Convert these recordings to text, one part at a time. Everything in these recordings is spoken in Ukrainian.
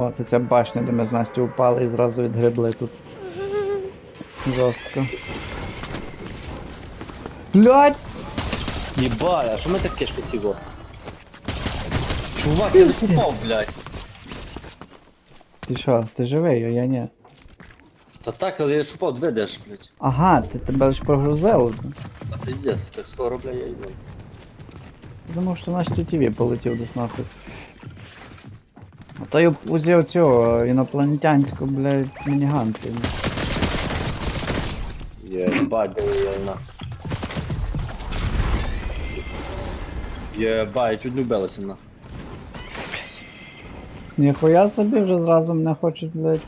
О, це ця башня, де ми з Настю упали і зразу відгребли тут. Жорстко. Блять! Єбать, а що ми таке ж поціво? Чувак, я десь упав, блядь. Ти що, ти живий, а я ні. Та так, але я ж упав, дведеш, блядь. Ага, ти тебе лиш прогрузило. Та пиздец, так скоро, бля, я йду. Думав, що наш ТВ полетів десь нахуй. А то я узяв цього інопланетянську, блядь, мініганцію. Єбать, на. Єбать, чуть не вбилася на. Ніхуя собі вже зразу мене хочуть, блядь.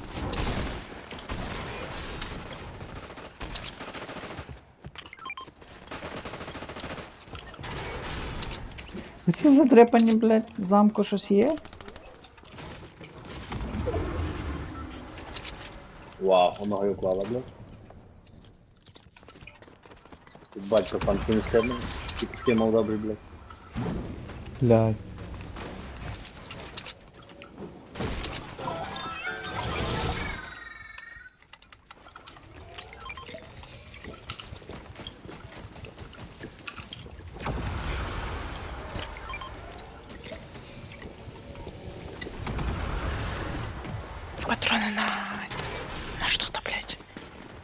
Усі задрепані, блядь, замку щось є? Вау, воно його клала, блядь. Тут батько пан не слідно. Тільки такий мав добрий, блядь. Блядь. Патроны на... На что-то, блядь.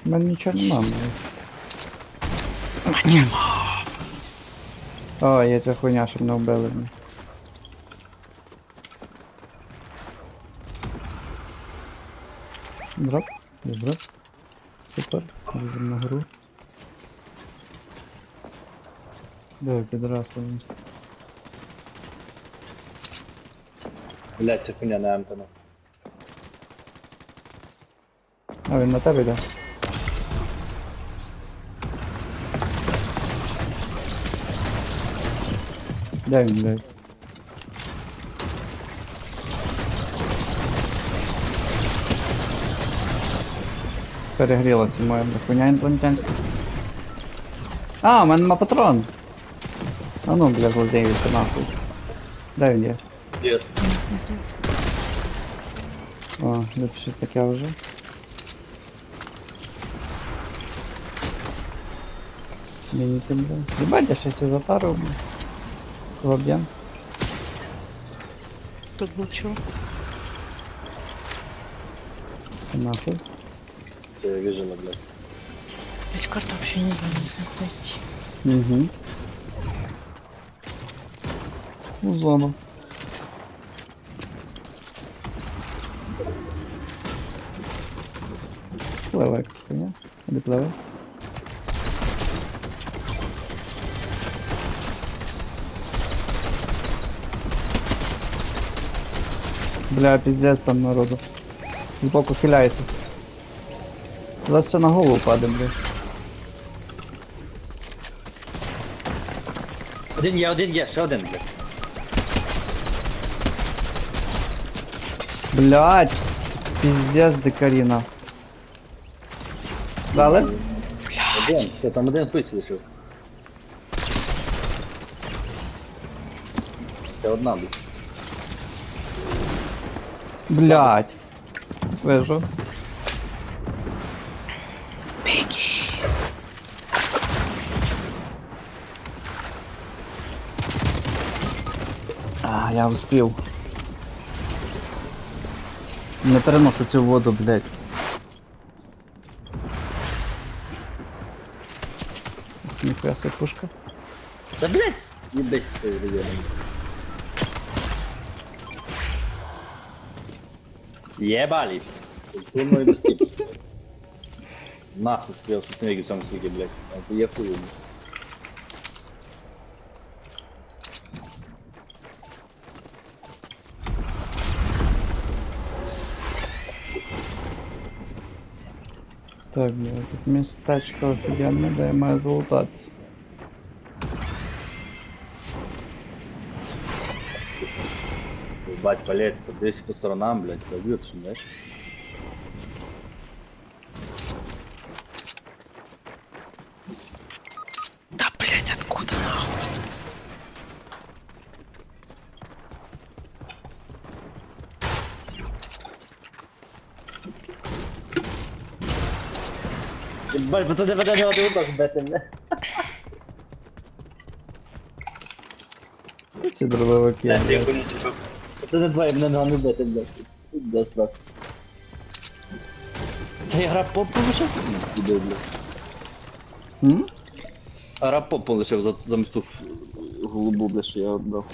У мене нічого нема. Мать О, є ця хуйня, щоб не вбили мене. Дроп, дроп. Супер, візьмемо на гру. Давай, підрасуємо. Блядь, це хуйня на Антона. А він на тебе йде. Де він, блядь? Перегрілася моя бля, хуйня інопланетянська. А, у мене нема патрон. А ну, бля, злодіюся нахуй. Де він є? Yes. О, запиши таке вже. Мініти, бля. Єбать, я щось і затарив, бля. Кого б'єм? Тут был чё? Ти Нахуй. Це я вижила, блядь. Блядь, карта вообще не знаю, не знаю, куда идти. Угу. У зону. Пливе якась хуйня. Де пливе? Бля, пиздец там народу. Збоку хиляється. Зараз все на голову паде, бля. Один є, один є, ще один, блядь. Блять, пиздец дикаріна. Дали? Один, що там один пиць лишив. Це одна, блядь. Блять. Вижу. Беги. А, я успів. Не переношу цю воду, блять. Ніхуя себе пушка. Та блядь! Їбись з цією районом. Єбались. Культурно і безпечно. Нахуй спів спустники в цьому світі, блядь. А ти є хуй. Так, блядь, тут містечко офігенне, де я маю Ебать, блядь, здесь по сторонам, блядь, пробьют, знаешь? Да, блядь, откуда нахуй? Ебать, вот это, вот это, вот это, вот это, блядь. Все дробовики. Да, я Це не двоє мене не бити, блядь. Тут де страх. Та я гра поп полишив? Іде, блядь. А гра поп полишив за- замість ту голубу, блядь, що я брав.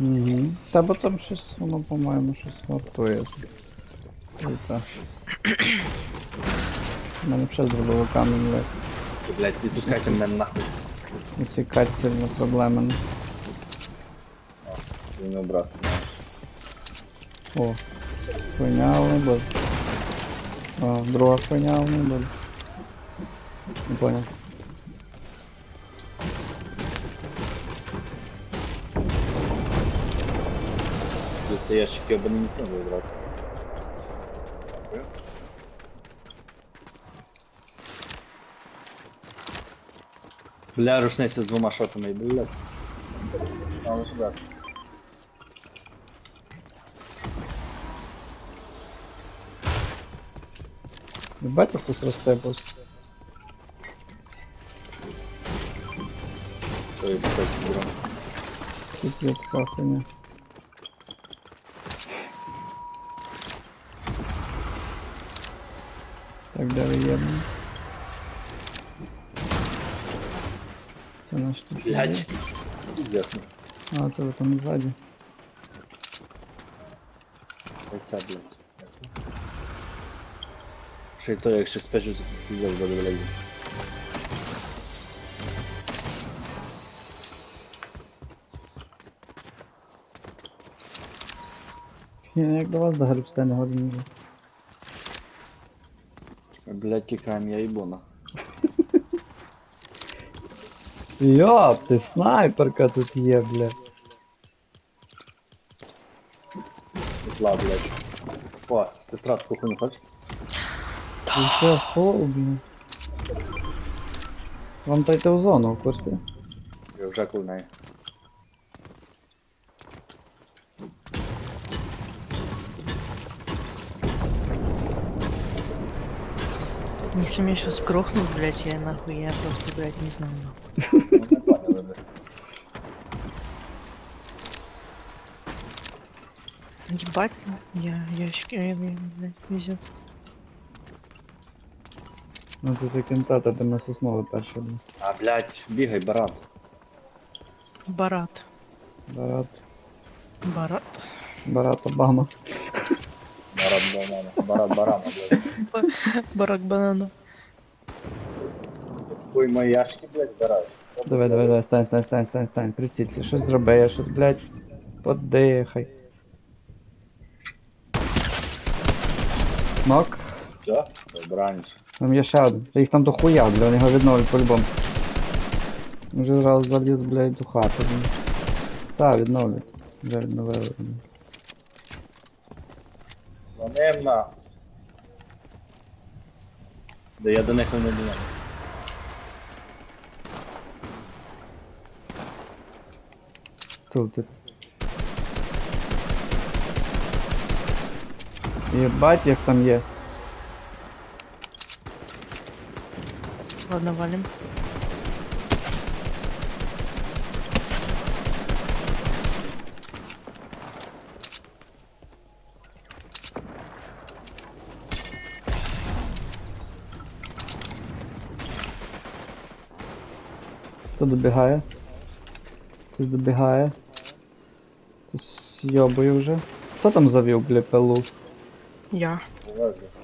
Угу. Та бо там щось, воно, по-моєму, щось вартує. Це. У мене ще з дробовиками, блядь. Блядь, не пускайся мене нахуй. І ці кацельні проблеми. Він обрав. О, хуйня бо. А, друга хуйня бо. Не понял. Це ящики абонементів вибрав. Бля, рушниця з двома шотами, блядь. А, ось сюди. Бачите, хтось розсипався? Що я кстати, беру. Тут є така хуйня. Так, де ви є? блін? Це наш тут. є. Блядь. Ясно. А, це ви там ззаді. Оця, блядь. Ще то, якщо спечу, то піздець буде, блядь. Я як до вас до грибсте не годин вже. Блядь, кикаем я ебона. Йоп, ти снайперка тут є, бля. Ла, блядь. О, сестра таку хуйню хочеш? Фол, бля. Вам та йти в зону в курсі. Я вже коли неї. Если меня сейчас грохнут, блядь, я нахуй, я просто, блядь, не знаю. Ну, блядь. Ебать, я ящики, я, я, блядь, везет. Ну ти за кінтата, ти на соснову перше, бля. А, блядь, бігай, баран. Барат. Барат. Барат. Барат Обама. Баран банана. Баран барана, блядь. Барак банана. Хуй мої яшки, блядь, баран. Давай, давай, давай, стань, стань, стань, стань, стань, прицілься, щось зроби, я щось, блядь, подихай. Нок. Все? Добраніч. Там є ще один. Їх там до хуя, бля, вони його відновлять по-любому. Вже зразу заліз, блядь, до хати. блін. Та, відновлять. Вже відновили. блін. Вони на. Да я до них не думаю. Тут. тут. Єбать, як там є. Ладно, валим. Хто добігає? Хтось добігає. Хтось йобує вже. Хто там завів, бля, пилу? Я. Уважно.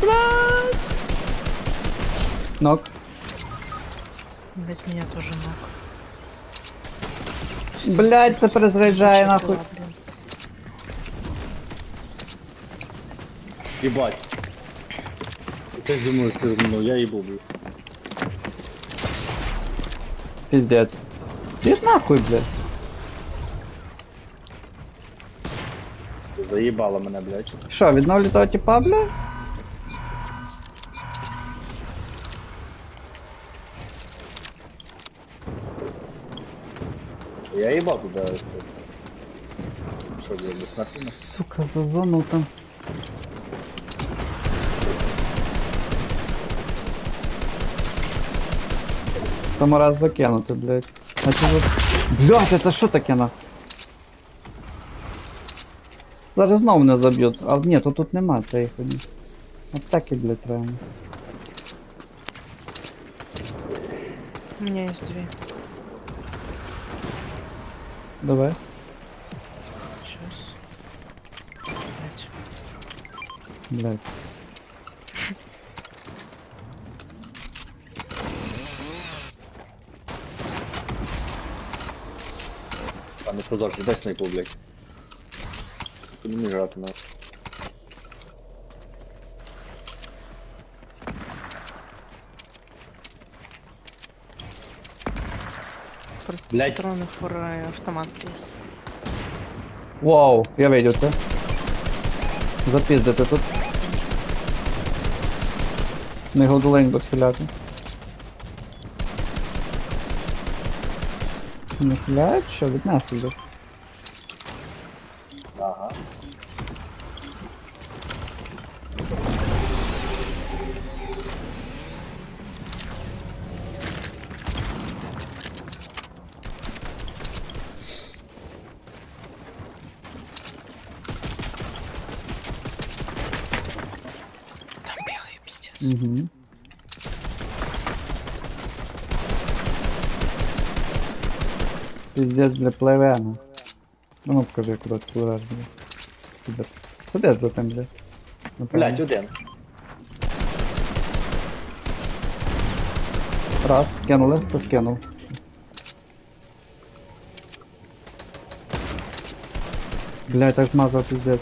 Блядь! Нок. Блядь, меня тоже ног. Блядь, це перезаряджає нахуй. Ебать. Це зі мною стрільнув, я їбу, блядь. Пиздец. Іди нахуй, блядь. Заїбало мене, блядь. Що, відновлю того типа, бля? Я їбав туди. Що, блядь, безсмертно? Сука, за зону там. Там раз закинути, блядь. А це. Блядь, це що таке на? Зараз знову не заб'ють. А ні, то тут нема цієї хуйні. Аптеки, блядь, треба. У меня есть две. Давай. Сейчас. Блять. Блядь. Там не позор дай снайпу, блядь. Ти не вмієш на. Патроны фор э, автомат плюс. Вау, я видел це. Запіздити тут. Не годулень відхиляти. Не хиляють, що від нас Ага. Угу. Пиздец, бля, пливе, ну. Ну, покажи, куди ти пливеш, бля. Сидять. За тим, бля. Напевно. Блядь, один. Раз, кинули, хто скинув. Блять, так змазав пиздец.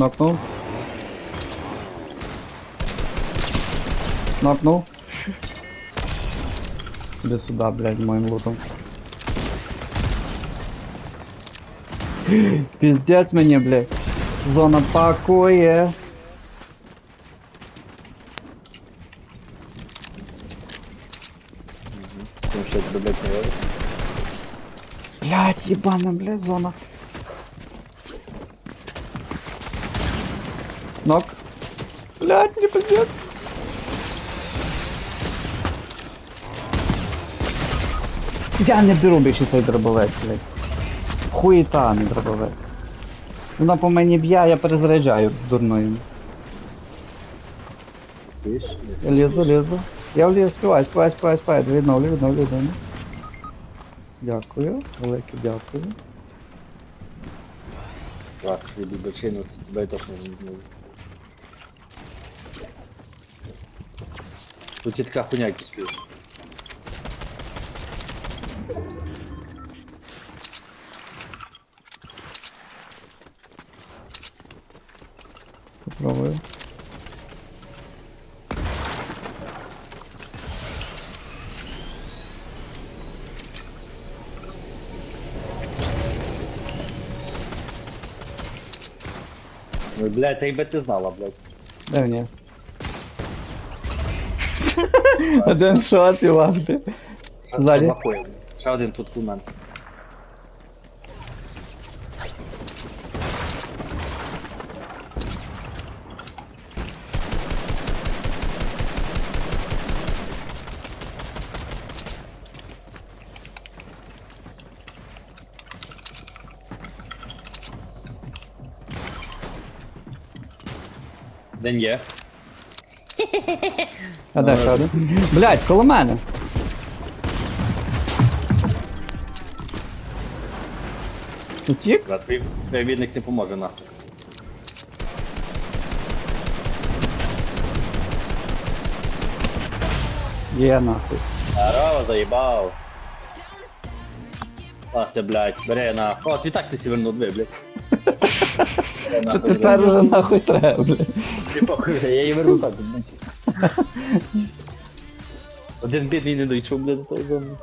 Нокнув. Нокнув. Иди сюда, блядь, моим лутом. Пиздец мені, блядь. Зона пакує. Тому що я тебе, блядь, не вірю. Блять, ебана, блядь, зона. Нок. Блять, не пиздец. Я не беру більше цей дробовець, блядь. Хуєта, не дробовець. Вона по мені б'є, я перезаряджаю дурною. Я лізу, лізу. Я влізу, співаю, співаю, співаю, співаю. Відновлю, відновлю, відновлю. Дякую, велике дякую. Так, віду бочину, тебе точно не зможу. Тут є така хуйня, яку спів. Попробую. Блядь, та якби ти знала, блядь. Де мені? Один шот і лавти. Ззаді. Бахує. Ще один тут кумен. День є. А де ще один? Блять, коло мене. Утік? Брат, твій перевідник не поможе нахуй. Є нахуй. Здорово, заїбав. Ти, блядь, бери нахуй. От, відтак ти сі вернув, диви, блядь. Бери нахуй, тепер уже нахуй треба, блядь. Я її беру так, блядь. Один бідний не дійшов, блядь, до того зону.